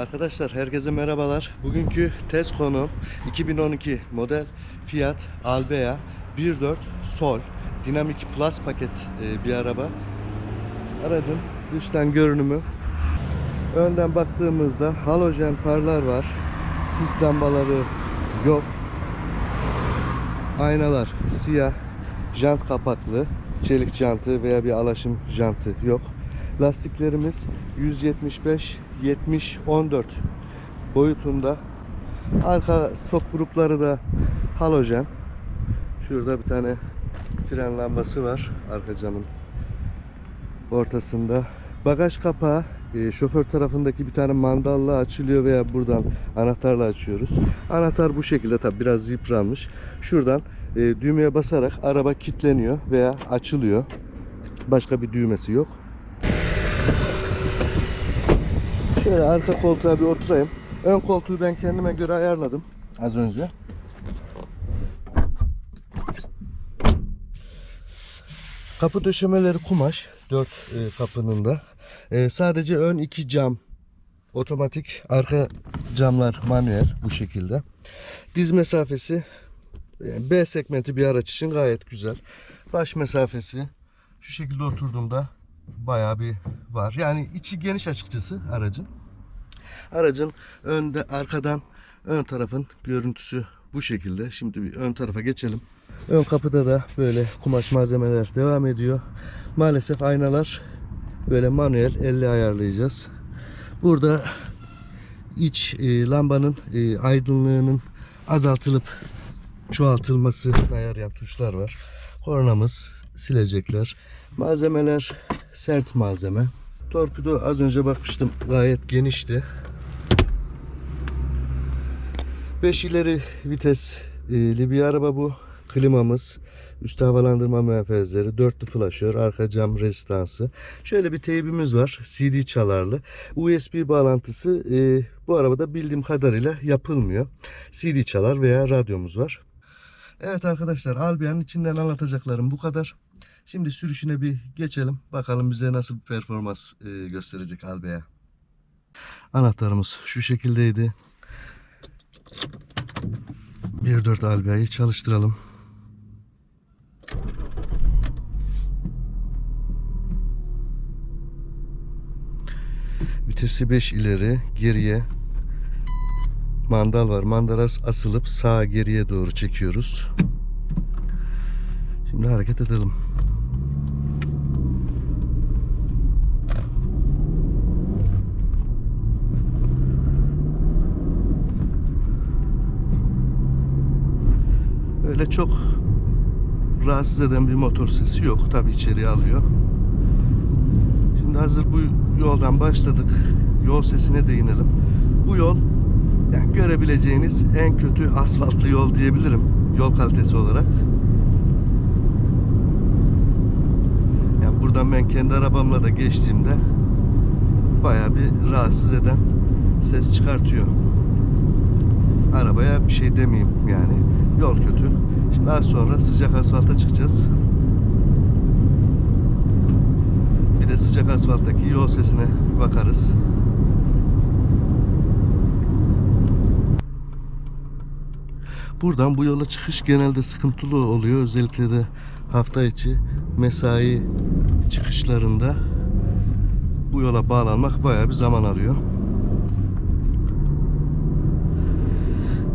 Arkadaşlar herkese merhabalar. Bugünkü test konu 2012 model Fiat Albea 1.4 Sol Dinamik Plus paket e, bir araba. Aracın dıştan görünümü. Önden baktığımızda halojen farlar var. Sis lambaları yok. Aynalar siyah. Jant kapaklı. Çelik jantı veya bir alaşım jantı yok. Lastiklerimiz 175 70 14 boyutunda. Arka stok grupları da halojen. Şurada bir tane fren lambası var arka camın ortasında. Bagaj kapağı e, şoför tarafındaki bir tane mandalla açılıyor veya buradan anahtarla açıyoruz. Anahtar bu şekilde tabi biraz yıpranmış. Şuradan e, düğmeye basarak araba kilitleniyor veya açılıyor. Başka bir düğmesi yok. Şöyle arka koltuğa bir oturayım. Ön koltuğu ben kendime göre ayarladım az önce. Kapı döşemeleri kumaş. Dört e, kapının da. E, sadece ön iki cam otomatik. Arka camlar manuel bu şekilde. Diz mesafesi e, B segmenti bir araç için gayet güzel. Baş mesafesi şu şekilde oturduğumda bayağı bir var. Yani içi geniş açıkçası aracın. Aracın önde arkadan ön tarafın görüntüsü bu şekilde. Şimdi bir ön tarafa geçelim. Ön kapıda da böyle kumaş malzemeler devam ediyor. Maalesef aynalar böyle manuel elle ayarlayacağız. Burada iç e, lambanın e, aydınlığının azaltılıp çoğaltılmasına yarayan tuşlar var. Kornamız, silecekler. Malzemeler sert malzeme. Torpido az önce bakmıştım gayet genişti. 5 ileri vitesli bir araba bu. Klimamız, üst havalandırma menfezleri, dörtlü flaşör, arka cam rezistansı. Şöyle bir teybimiz var. CD çalarlı. USB bağlantısı e, bu arabada bildiğim kadarıyla yapılmıyor. CD çalar veya radyomuz var. Evet arkadaşlar Albia'nın içinden anlatacaklarım bu kadar. Şimdi sürüşüne bir geçelim. Bakalım bize nasıl bir performans e, gösterecek Albea. Anahtarımız şu şekildeydi. 1.4 Albea'yı çalıştıralım. Vitesi 5 ileri, geriye mandal var. Mandaras asılıp sağa geriye doğru çekiyoruz. Şimdi hareket edelim. Öyle çok rahatsız eden bir motor sesi yok. Tabi içeriye alıyor. Şimdi hazır bu yoldan başladık. Yol sesine değinelim. Bu yol yani görebileceğiniz en kötü asfaltlı yol diyebilirim. Yol kalitesi olarak. Yani buradan ben kendi arabamla da geçtiğimde bayağı bir rahatsız eden ses çıkartıyor. Arabaya bir şey demeyeyim yani. Yol kötü. Şimdi az sonra sıcak asfalta çıkacağız. Bir de sıcak asfalttaki yol sesine bakarız. Buradan bu yola çıkış genelde sıkıntılı oluyor. Özellikle de hafta içi mesai çıkışlarında bu yola bağlanmak bayağı bir zaman alıyor.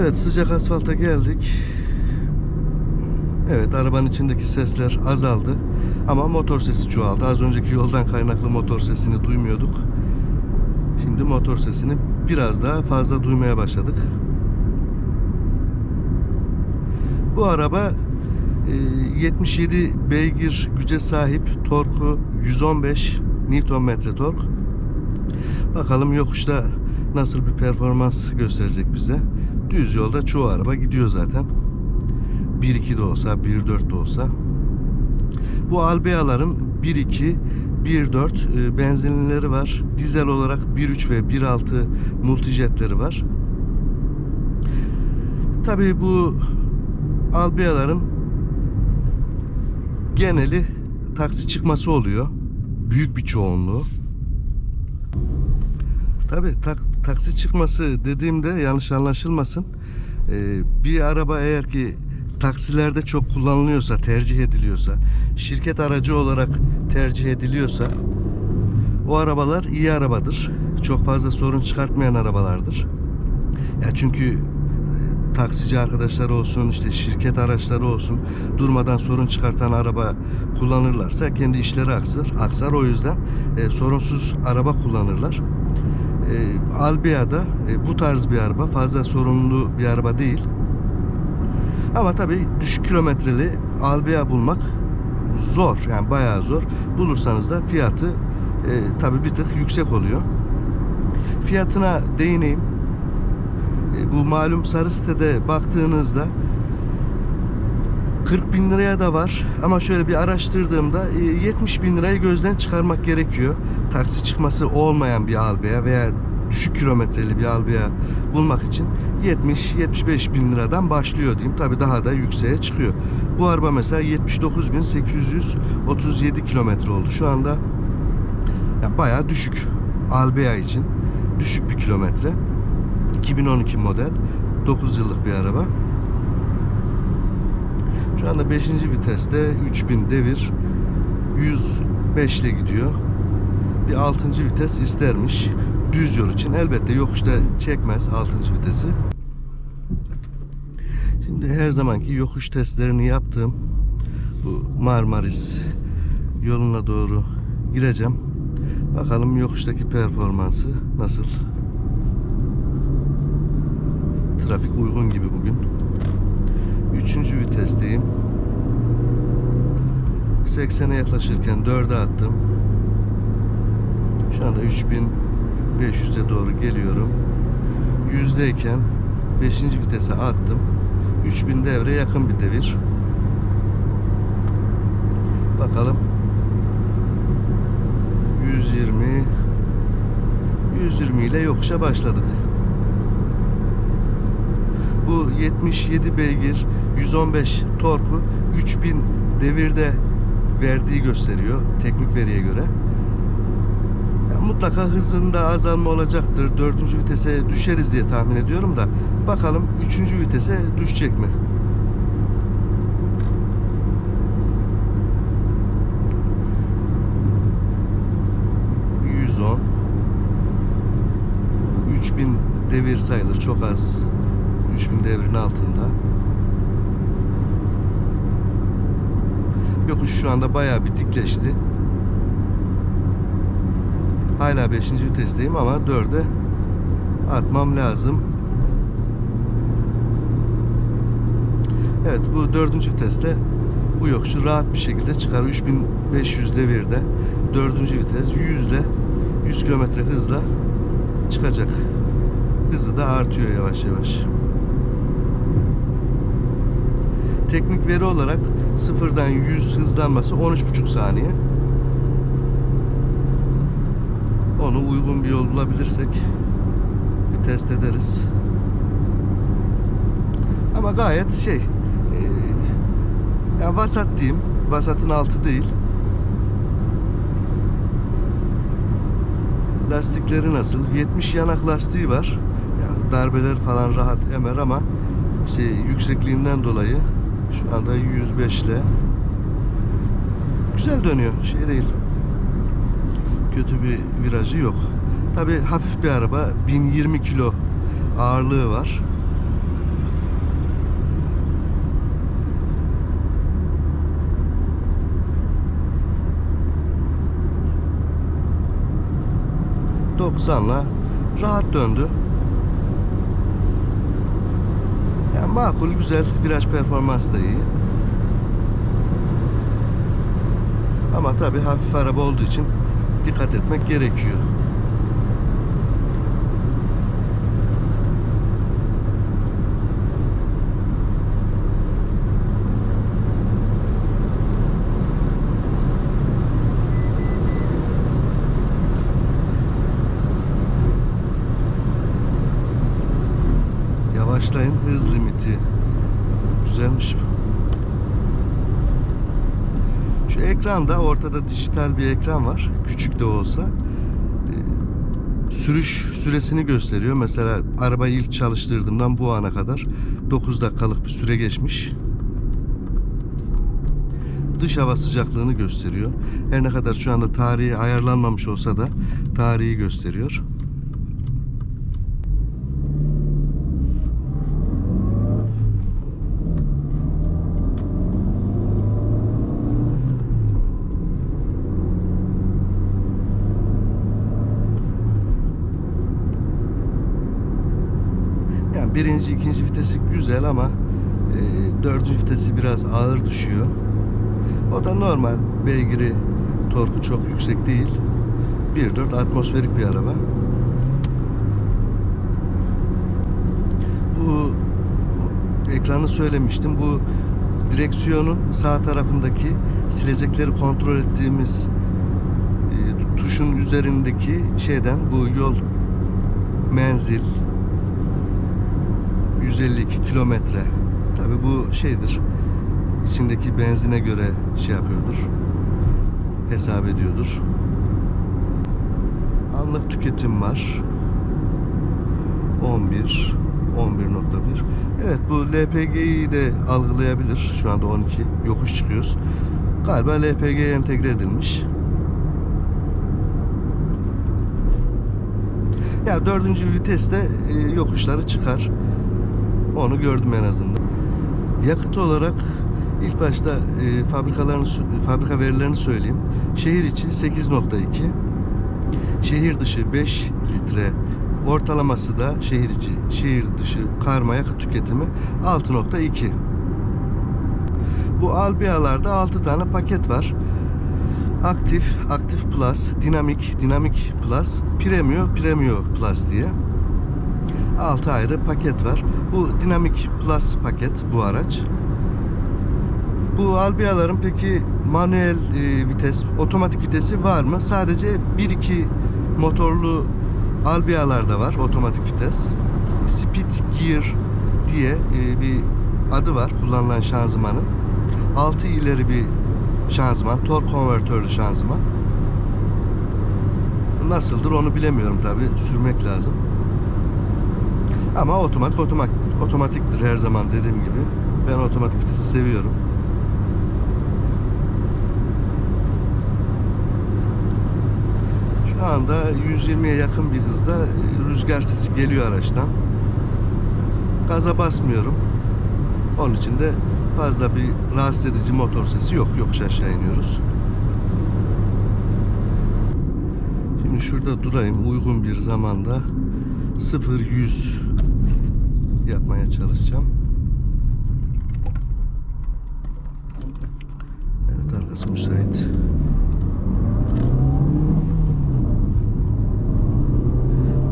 Evet sıcak asfalta geldik. Evet arabanın içindeki sesler azaldı. Ama motor sesi çoğaldı. Az önceki yoldan kaynaklı motor sesini duymuyorduk. Şimdi motor sesini biraz daha fazla duymaya başladık. Bu araba e, 77 beygir güce sahip. Torku 115 Nm tork. Bakalım yokuşta nasıl bir performans gösterecek bize. Düz yolda çoğu araba gidiyor zaten. 1.2 de olsa, 1.4 de olsa. Bu Albea'ların 1.2, 1.4 e, benzinlileri var. Dizel olarak 1.3 ve 1.6 multijetleri var. Tabii bu Albea'ların geneli taksi çıkması oluyor. Büyük bir çoğunluğu. Tabi taksi çıkması dediğimde yanlış anlaşılmasın. Ee, bir araba eğer ki taksilerde çok kullanılıyorsa, tercih ediliyorsa, şirket aracı olarak tercih ediliyorsa o arabalar iyi arabadır. Çok fazla sorun çıkartmayan arabalardır. Ya çünkü e, taksici arkadaşlar olsun, işte şirket araçları olsun durmadan sorun çıkartan araba kullanırlarsa kendi işleri aksar. Aksar o yüzden e, sorunsuz araba kullanırlar. E, Albea'da e, bu tarz bir araba fazla sorunlu bir araba değil. Ama tabii düşük kilometreli Albea bulmak zor. Yani bayağı zor. Bulursanız da fiyatı e, tabii bir tık yüksek oluyor. Fiyatına değineyim. E, bu malum sarı sitede baktığınızda 40 bin liraya da var ama şöyle bir araştırdığımda e, 70 bin lirayı gözden çıkarmak gerekiyor. Taksi çıkması olmayan bir Albea veya düşük kilometreli bir Albea bulmak için 70-75 bin liradan başlıyor diyeyim. Tabi daha da yükseğe çıkıyor. Bu araba mesela 79.837 kilometre oldu. Şu anda ya bayağı düşük. Albea için düşük bir kilometre. 2012 model 9 yıllık bir araba. Şu anda 5. viteste 3000 devir 105 ile gidiyor. Bir 6. vites istermiş düz yol için. Elbette yokuşta çekmez 6. vitesi. Her zamanki yokuş testlerini yaptığım bu Marmaris yoluna doğru gireceğim. Bakalım yokuştaki performansı nasıl? Trafik uygun gibi bugün. Üçüncü vitesteyim. 80'e yaklaşırken 4'e attım. Şu anda 3500'e doğru geliyorum. Yüzdeyken 5. vitese attım. 3000 devre yakın bir devir. Bakalım. 120 120 ile yokuşa başladık. Bu 77 beygir 115 torku 3000 devirde verdiği gösteriyor teknik veriye göre. Ya mutlaka hızında azalma olacaktır. Dördüncü vitese düşeriz diye tahmin ediyorum da bakalım üçüncü vitese düşecek mi? ...110... ...3000 devir sayılır çok az... ...3000 devrin altında... ...yokuş şu anda bayağı bir dikleşti... Hala 5. vitesteyim ama 4'e atmam lazım. Evet bu 4. viteste bu yokuşu rahat bir şekilde çıkar. 3500 devirde 4. vites 100'de 100 km hızla çıkacak. Hızı da artıyor yavaş yavaş. Teknik veri olarak sıfırdan 100 hızlanması 13,5 saniye. Onu uygun bir yol bulabilirsek bir test ederiz. Ama gayet şey ya vasat diyeyim. Vasatın altı değil. Lastikleri nasıl? 70 yanak lastiği var. Ya darbeler falan rahat emer ama işte yüksekliğinden dolayı şu anda 105 ile güzel dönüyor. Şey değil kötü bir virajı yok. Tabi hafif bir araba 1020 kilo ağırlığı var. ...90'la rahat döndü. Yani makul, güzel. Viraj performans da iyi. Ama tabi hafif araba olduğu için dikkat etmek gerekiyor. Yavaşlayın hız limiti. Güzelmiş bu. Şu ekranda ortada dijital bir ekran var. Küçük de olsa. Ee, sürüş süresini gösteriyor. Mesela arabayı ilk çalıştırdığımdan bu ana kadar 9 dakikalık bir süre geçmiş. Dış hava sıcaklığını gösteriyor. Her ne kadar şu anda tarihi ayarlanmamış olsa da tarihi gösteriyor. Yani birinci, ikinci vitesi güzel ama e, dördüncü vitesi biraz ağır düşüyor. O da normal. Beygiri, torku çok yüksek değil. 1.4 atmosferik bir araba. Bu ekranı söylemiştim. Bu direksiyonun sağ tarafındaki silecekleri kontrol ettiğimiz e, tuşun üzerindeki şeyden bu yol menzil 152 kilometre. Tabi bu şeydir. İçindeki benzine göre şey yapıyordur. Hesap ediyordur. Anlık tüketim var. 11 11.1 Evet bu LPG'yi de algılayabilir. Şu anda 12. Yokuş çıkıyoruz. Galiba LPG'ye entegre edilmiş. Ya dördüncü viteste e, yokuşları çıkar. Onu gördüm en azından. Yakıt olarak ilk başta e, fabrikaların fabrika verilerini söyleyeyim. Şehir içi 8.2. Şehir dışı 5 litre. Ortalaması da şehir içi, şehir dışı karma yakıt tüketimi 6.2. Bu Albia'larda 6 tane paket var. Aktif, Aktif Plus, Dinamik, Dinamik Plus, Premium, Premium Plus diye. 6 ayrı paket var. Bu Dinamik Plus paket bu araç. Bu Albia'ların peki manuel e, vites, otomatik vitesi var mı? Sadece 1-2 motorlu Albia'larda var otomatik vites. Speed Gear diye e, bir adı var kullanılan şanzımanın. 6 ileri bir şanzıman, tork konvertörlü şanzıman. Nasıldır onu bilemiyorum tabi. Sürmek lazım. Ama otomatik otomatik otomatiktir her zaman dediğim gibi. Ben otomatik vitesi seviyorum. Şu anda 120'ye yakın bir hızda rüzgar sesi geliyor araçtan. Gaza basmıyorum. Onun için de fazla bir rahatsız edici motor sesi yok. Yokuş aşağı iniyoruz. Şimdi şurada durayım uygun bir zamanda 0-100 yapmaya çalışacağım. Evet arkası müsait.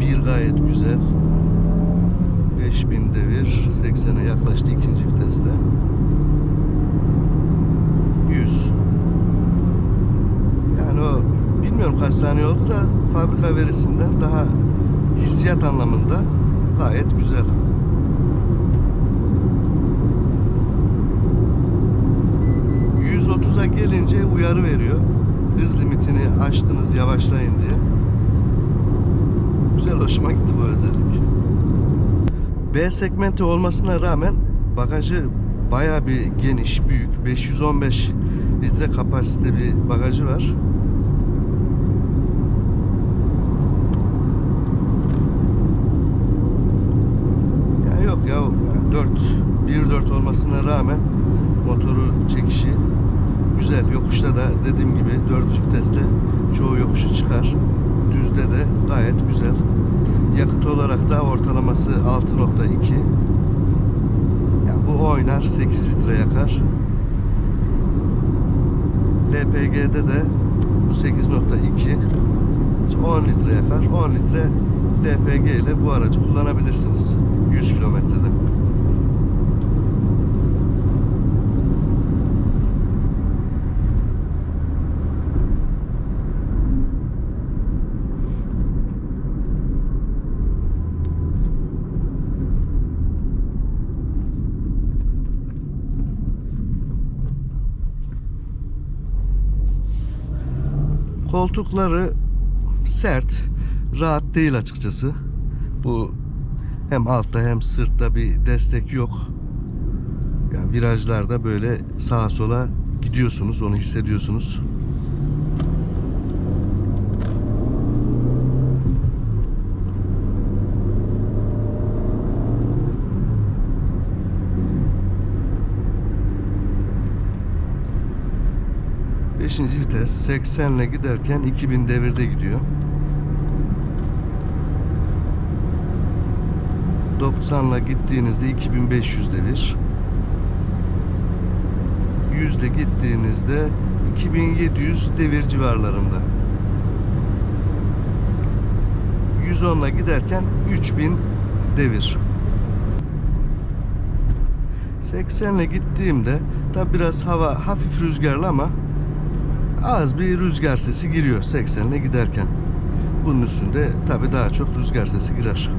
Bir gayet güzel. 5000 devir 80'e yaklaştı ikinci viteste. 100. Yani o bilmiyorum kaç saniye oldu da fabrika verisinden daha hissiyat anlamında gayet güzel. Gelince uyarı veriyor. Hız limitini aştınız yavaşlayın diye. Güzel hoşuma gitti bu özellik. B segmenti olmasına rağmen bagajı baya bir geniş, büyük. 515 litre kapasite bir bagajı var. Ya yok ya 4 1.4 olmasına rağmen motoru çekişi güzel. Yokuşta da dediğim gibi 4. viteste çoğu yokuşu çıkar. Düzde de gayet güzel. Yakıt olarak da ortalaması 6.2. Yani bu oynar 8 litre yakar. LPG'de de bu 8.2 10 litre yakar. 10 litre LPG ile bu aracı kullanabilirsiniz. 100 kilometrede. Koltukları sert. rahat değil açıkçası. Bu hem altta hem sırtta bir destek yok. Yani virajlarda böyle sağa sola gidiyorsunuz, onu hissediyorsunuz. Beşinci vites 80 ile giderken 2000 devirde gidiyor. 90 ile gittiğinizde 2500 devir. 100 ile gittiğinizde 2700 devir civarlarında. 110 ile giderken 3000 devir. 80 ile gittiğimde tabi biraz hava hafif rüzgarlı ama az bir rüzgar sesi giriyor 80 ile giderken. Bunun üstünde tabi daha çok rüzgar sesi girer.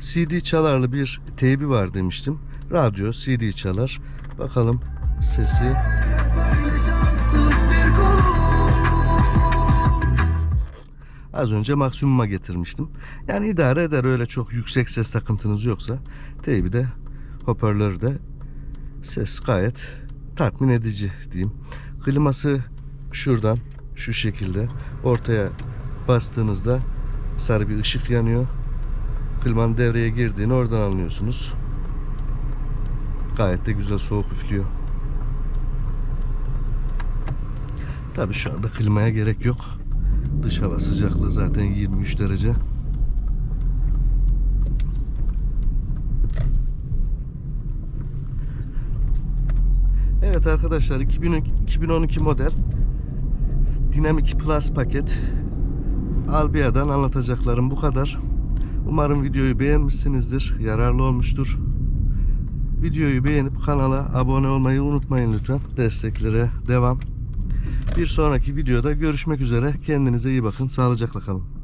CD çalarlı bir teybi var demiştim. Radyo CD çalar. Bakalım sesi. Az önce maksimuma getirmiştim. Yani idare eder öyle çok yüksek ses takıntınız yoksa. Teybi de hoparlörü de ses gayet tatmin edici diyeyim. Kliması şuradan şu şekilde ortaya bastığınızda sarı bir ışık yanıyor. Klimanın devreye girdiğini oradan anlıyorsunuz. Gayet de güzel soğuk üflüyor. Tabi şu anda klimaya gerek yok. Dış hava sıcaklığı zaten 23 derece. Evet arkadaşlar 2012 2012 model Dynamic Plus paket Albia'dan anlatacaklarım bu kadar. Umarım videoyu beğenmişsinizdir, yararlı olmuştur. Videoyu beğenip kanala abone olmayı unutmayın lütfen. Desteklere devam. Bir sonraki videoda görüşmek üzere. Kendinize iyi bakın. Sağlıcakla kalın.